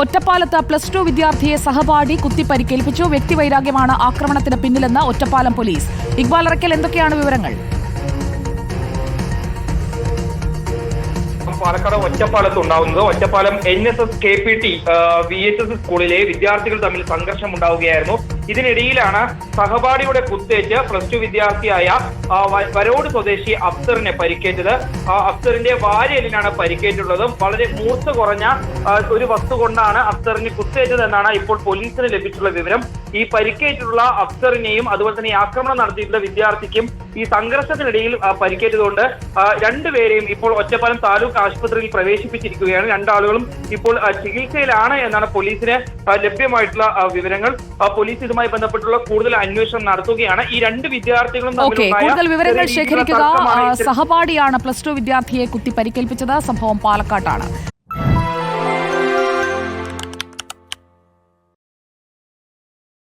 ഒറ്റപ്പാലത്ത് plus two വിദ്യാർത്ഥിയെ സഹപാഠി കുത്തി പരിക്കേൽപ്പിച്ചു വ്യക്തിവൈരാഗ്യമാണ് ആക്രമണത്തിന് പിന്നിലെന്ന് ഒറ്റപ്പാലം പോലീസ്. ഇക്ബാൽ അറക്കൽ എന്തൊക്കെയാണ് വിവരങ്ങൾ? പാലക്കാട് ഒറ്റപ്പാലത്ത് ഉണ്ടാവുന്നത്. Ottapalam N S S K P T V H S സ്കൂളിലെ വിദ്യാർത്ഥികൾ തമ്മിൽ സംഘർഷം ഉണ്ടാവുകയായിരുന്നു ഇതിനിടയിലാണ് സഹപാഠിയുടെ കുത്തേറ്റ് പ്ലസ് ടു വിദ്യാർത്ഥിയായ വരോട് സ്വദേശി അഫ്സറിനെ പരിക്കേറ്റത്. അഫ്സറിന്റെ വാരിയലിനാണ് പരിക്കേറ്റുള്ളത്. വളരെ മൂർച്ച കുറഞ്ഞ ഒരു വസ്തു കൊണ്ടാണ് അഫ്സറിന് കുത്തേറ്റതെന്നാണ് ഇപ്പോൾ പോലീസിന് ലഭിച്ചിട്ടുള്ള വിവരം. ഈ പരിക്കേറ്റിട്ടുള്ള അഫ്സറിനെയും അതുപോലെ തന്നെ ആക്രമണം നടത്തിയിട്ടുള്ള വിദ്യാർത്ഥിക്കും ഈ സംഘർഷത്തിനിടയിൽ പരിക്കേറ്റതുകൊണ്ട് രണ്ടുപേരെയും ഇപ്പോൾ ഒറ്റപ്പാലം താലൂക്ക് ആശുപത്രിയിൽ പ്രവേശിപ്പിച്ചിരിക്കുകയാണ്. രണ്ടാളുകളും ഇപ്പോൾ ചികിത്സയിലാണ് എന്നാണ് പോലീസിന് ലഭ്യമായിട്ടുള്ള വിവരങ്ങൾ. പോലീസ് ഇതുമായി ബന്ധപ്പെട്ടുള്ള കൂടുതൽ അന്വേഷണം നടത്തുകയാണ്. ഈ രണ്ട് വിദ്യാർത്ഥികളും കൂടുതൽ വിവരങ്ങൾ ശേഖരിക്കുക. സഹപാഠിയാണ് പ്ലസ് ടു വിദ്യാർത്ഥിയെ കുത്തി പരിക്കേൽപ്പിച്ചത് സംഭവം പാലക്കാട്ടാണ്.